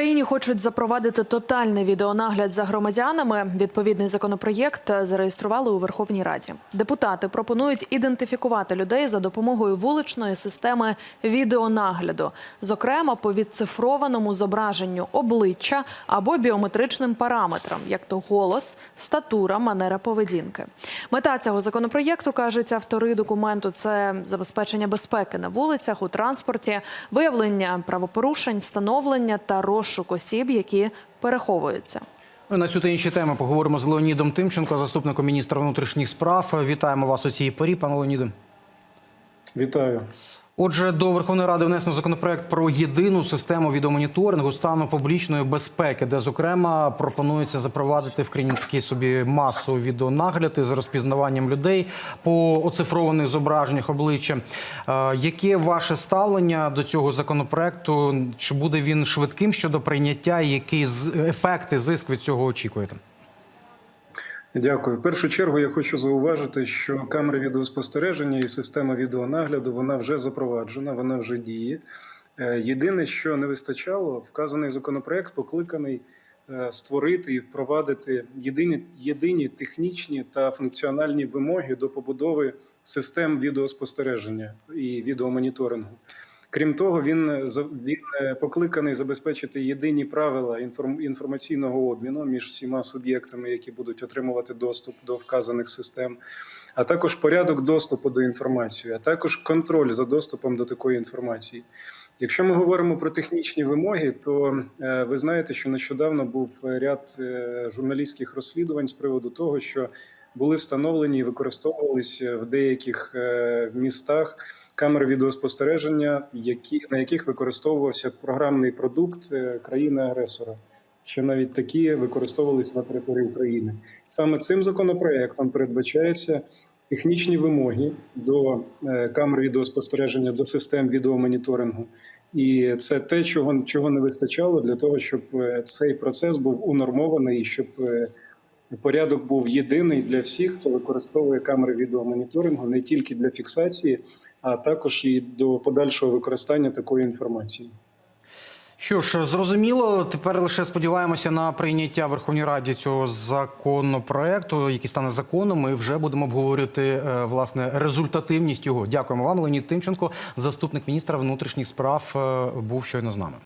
Україні хочуть запровадити тотальний відеонагляд за громадянами. Відповідний законопроєкт зареєстрували у Верховній Раді. Депутати пропонують ідентифікувати людей за допомогою вуличної системи відеонагляду, зокрема по відцифрованому зображенню обличчя або біометричним параметрам, як то голос, статура, манера поведінки. Мета цього законопроєкту кажуть автори документу. Це забезпечення безпеки на вулицях, у транспорті, виявлення правопорушень, встановлення та розшук осіб, які переховуються. На цю та інші теми поговоримо з Леонідом Тимченко, заступником міністра внутрішніх справ. Вітаємо вас у цій порі, пане Леоніде. Вітаю. Отже, до Верховної Ради внесено законопроект про єдину систему відеомоніторингу стану публічної безпеки, де зокрема пропонується запровадити в країні такі собі масу відеонагляди з розпізнаванням людей по оцифрованих зображеннях обличчя. Е, Яке ваше ставлення до цього законопроекту? Чи буде він швидким щодо прийняття? і Які ефекти зиск від цього очікуєте? Дякую. В першу чергу я хочу зауважити, що камери відеоспостереження і система відеонагляду вона вже запроваджена, вона вже діє. Е, Єдине, що не вистачало, вказаний законопроект покликаний е, створити і впровадити єдині, єдині технічні та функціональні вимоги до побудови систем відеоспостереження і відеомоніторингу. Крім того, він за- він е, покликаний забезпечити єдині правила інформаційного обміну між всіма суб'єктами, які будуть отримувати доступ до вказаних систем, а також порядок доступу до інформації, а також контроль за доступом до такої інформації. Якщо ми говоримо про технічні вимоги, то е, ви знаєте, що нещодавно був ряд е, журналістських розслідувань з приводу того, що були встановлені і використовувалися в деяких е, містах камери відеоспостереження, які на яких використовувався програмний продукт е, країни-агресора. Що навіть такі використовувалися на території України. Саме цим законопроектом передбачається технічні вимоги до е, камер відеоспостереження, до систем відеомоніторингу. І це те, чого, чого не вистачало для того, щоб е, цей процес був унормований, щоб е, порядок був єдиний для всіх, хто використовує камери відеомоніторингу, не тільки для фіксації, а також і до подальшого використання такої інформації. Що ж, зрозуміло, тепер лише сподіваємося на прийняття в Верховній Раді цього законопроекту, який стане законом. і вже будемо обговорювати е, власне результативність його. Дякуємо вам, Леонід Тимченко, заступник міністра внутрішніх справ, е, був щойно з нами.